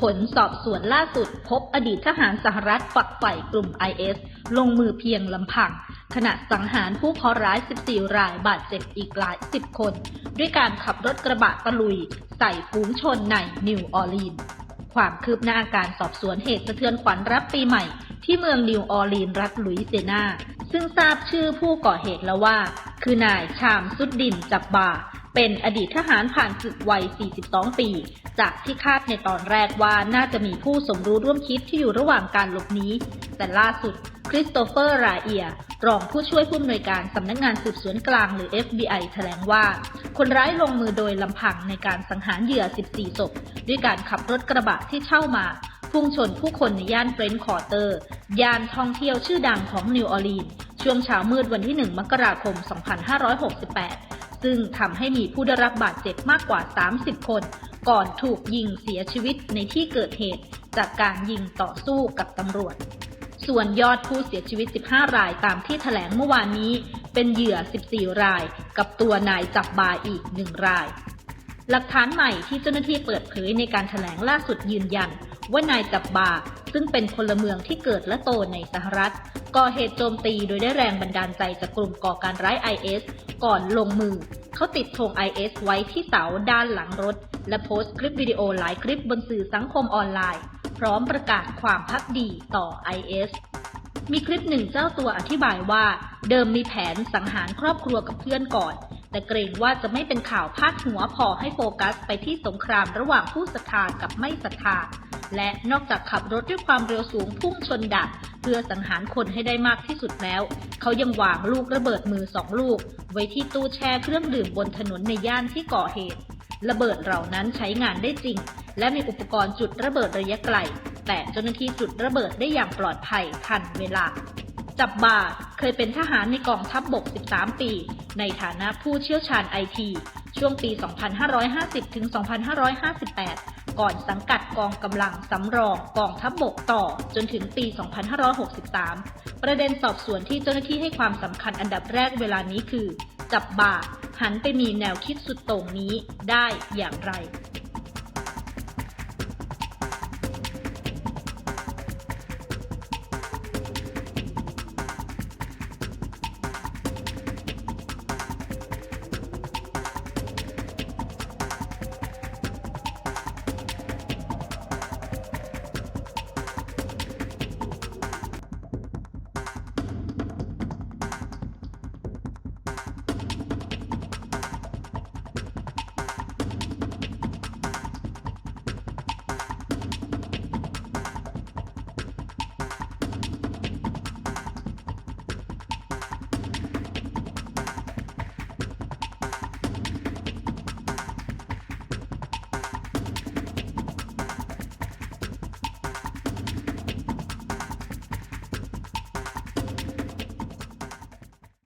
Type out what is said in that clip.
ผลสอบสวนล่าสุด พบอดีตทหารสหรัฐฝักใฝ่กลุ่ม IS ลงมือเพียงลำพัง ขณะสังหารผู้เคราะห์ร้าย 14 รายบาดเจ็บอีกหลายสิบคน ด้วยการขับรถกระบะตะลุย ใส่ฝูงชนในนิวออร์ลีนส์ความคืบหน้าการสอบสวนเหตุสะเทือนขวัญรับปีใหม่ ที่เมืองนิวออร์ลีนส์รัฐลุยเซียนา ซึ่งทราบชื่อผู้ก่อเหตุแล้วว่า คือนายชามซุดดินจับบา เป็นอดีตทหารผ่านศึกวัย 42 ปี จากที่คาดในตอนแรกว่าน่าจะมีผู้สมรู้ร่วมคิดที่อยู่ระหว่างการหลบหนี แต่ล่าสุดคริสโตเฟอร์ราเอีย รองผู้ช่วยผู้อำนวยการสำนักงานสืบสวนกลางหรือ FBI แถลงว่า คนร้ายลงมือโดยลำพังในการสังหารเหยื่อ 14 ศพ ด้วยการขับรถกระบะที่เช่ามา พุ่งชนผู้คนในย่านเฟรนด์คอร์เตอร์ ย่านท่องเที่ยวชื่อดังของนิวออร์ลีน ช่วงเช้ามืดวันที่ 1 มกราคม 2568 ซึ่งทำให้มีผู้ได้รับบาดเจ็บมากกว่า 30 คน ก่อนถูกยิงเสียชีวิตในที่เกิดเหตุ จากการยิงต่อสู้กับตำรวจ ส่วนยอดผู้เสียชีวิต 15 รายตามที่แถลงเมื่อวานนี้ เป็นเหยื่อ 14 ราย กับตัวนายจับบาอีก 1 ราย หลักฐานใหม่ที่เจ้าหน้าที่เปิดเผยในการแถลงล่าสุดยืนยัน ว่านายจับบาซึ่งเป็นพลเมืองที่เกิดและโตในสหรัฐ ก่อเหตุโจมตีโดยได้แรงบันดาลใจจากกลุ่มก่อการร้าย IS ก่อนลงมือ เขาติดธง IS ไว้ที่เสาด้านหลังรถ และโพสต์คลิปวิดีโอหลายคลิปบนสื่อสังคมออนไลน์ พร้อมประกาศความพักดีต่อ IS มีคลิปหนึ่งเจ้าตัวอธิบายว่า เดิมมีแผนสังหารครอบครัวกับเพื่อนก่อน แต่เกรงว่าจะไม่เป็นข่าวพาดหัวพอให้โฟกัสไปที่สงครามระหว่างผู้ศรัทธากับไม่ศรัทธา และนอกจากขับรถด้วยความเร็วสูงพุ่งชนดัก เพื่อสังหารคนให้ได้มากที่สุดแล้ว เขายังวางลูกระเบิดมือสองลูก ไว้ที่ตู้แช่เครื่องดื่มบนถนนในย่านที่ก่อเหตุ ระเบิดเหล่านั้นใช้งานได้จริง และมีอุปกรณ์จุดระเบิดระยะไกล แต่เจ้าหน้าที่จุดระเบิดได้อย่างปลอดภัยทันเวลาจับบาเคยเป็นทหารในกองทัพบบก 13 ปี ในฐานะผู้เชี่ยวชาญไอที ช่วงปี 2550 ถึง 2558 ก่อนสังกัดกองกำลังสำรองกองทัพบบกต่อจนถึงปี 2563 ประเด็นสอบสวนที่เจ้าหน้าที่ให้ความสำคัญอันดับแรกเวลานี้คือ จับบาหันไปมีแนวคิดสุดโต่งนี้ได้อย่างไร